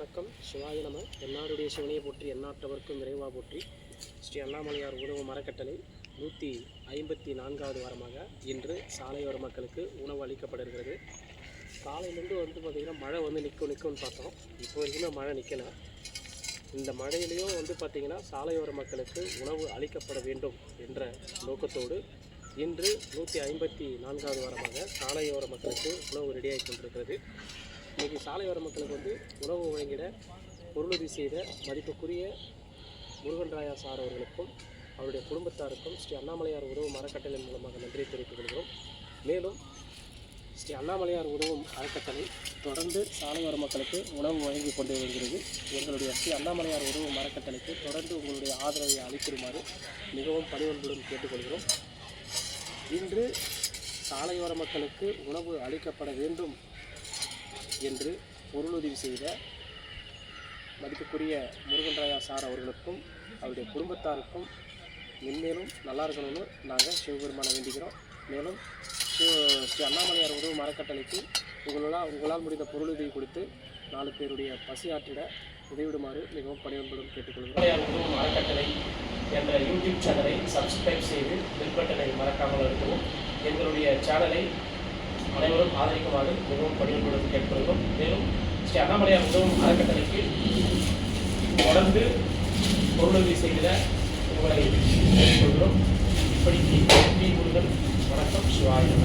வணக்கம். சிவாய நம. என்னாருடைய சிவனையை போற்றி எண்ணாட்டவர்க்கும் விரைவா போற்றி. ஸ்ரீ அண்ணாமலையார் உணவு மரக்கட்டளை நூற்றி ஐம்பத்தி நான்காவது வாரமாக இன்று சாலையோர மக்களுக்கு உணவு அளிக்கப்படுகிறது. காலையிலேருந்து வந்து பார்த்திங்கன்னா மழை வந்து நிற்கும் நிற்கும்னு பார்த்தோம். இப்போ வரைக்குமே மழை நிற்கலை இந்த மழையிலையும் வந்து பார்த்திங்கன்னா சாலையோர மக்களுக்கு உணவு அளிக்கப்பட வேண்டும் என்ற நோக்கத்தோடு இன்று நூற்றி ஐம்பத்தி நான்காவது வாரமாக சாலையோர மக்களுக்கு உணவு ரெடியாகி கொண்டிருக்கிறது. இன்றைக்கி சாலையோர மக்களுக்கு வந்து உணவு வழங்கிட பொருளுதவி செய்த மதிப்புக்குரிய முருகன் ராயா சார் அவர்களுக்கும் அவருடைய குடும்பத்தாருக்கும் ஸ்ரீ அண்ணாமலையார் உணவு மரக்கட்டளையின் மூலமாக நன்றியை தெரிவித்துக் கொள்கிறோம். மேலும் ஸ்ரீ அண்ணாமலையார் உறவும் அறக்கட்டளை தொடர்ந்து சாலையோர மக்களுக்கு உணவு வழங்கி கொண்டு வருகிறது. எங்களுடைய ஸ்ரீ அண்ணாமலையார் உணவு அறக்கட்டளைக்கு தொடர்ந்து உங்களுடைய ஆதரவை அளித்திருமாறு மிகவும் பணிவன்புடன் கேட்டுக்கொள்கிறோம். இன்று சாலையோர மக்களுக்கு உணவு அளிக்கப்பட வேண்டும் என்று பொருளுதவி செய்த மதிப்புக்குரிய முருகன்ராயா சார் அவர்களுக்கும் அவருடைய குடும்பத்தாருக்கும் மென்மேலும் நல்லா இருக்கணும்னு நாங்கள் சிவபெருமான வேண்டிக்கிறோம். மேலும் ஸ்ரீ அண்ணாமலையார் உணவு மரக்கட்டளைக்கு உங்களால் உங்களால் முடிந்த பொருளுதவி கொடுத்து நாலு பேருடைய பசி ஆற்றிட உதவிடுமாறு மிகவும் பணியன்படும் கேட்டுக்கொள்கிறோம். அண்ணாமலையார் மரக்கட்டளை என்ற யூடியூப் சேனலை சப்ஸ்கிரைப் செய்து பெல் பட்டனை மறக்காமல் இருக்கவும் எங்களுடைய சேனலை அனைவரும் ஆதரிக்குமாறு மிகவும் பணியில் கொடுத்து கேட்கிறோம் மேலும் ஸ்ரீ அண்ணாமலையார் உதவும் அறக்கட்டளைக்கு தொடர்ந்து பொருளுதவி செய்திட உங்களை கேட்டுக்கொள்கிறோம். இப்படிக்கு முருகன் வணக்கம். சிவாயம்.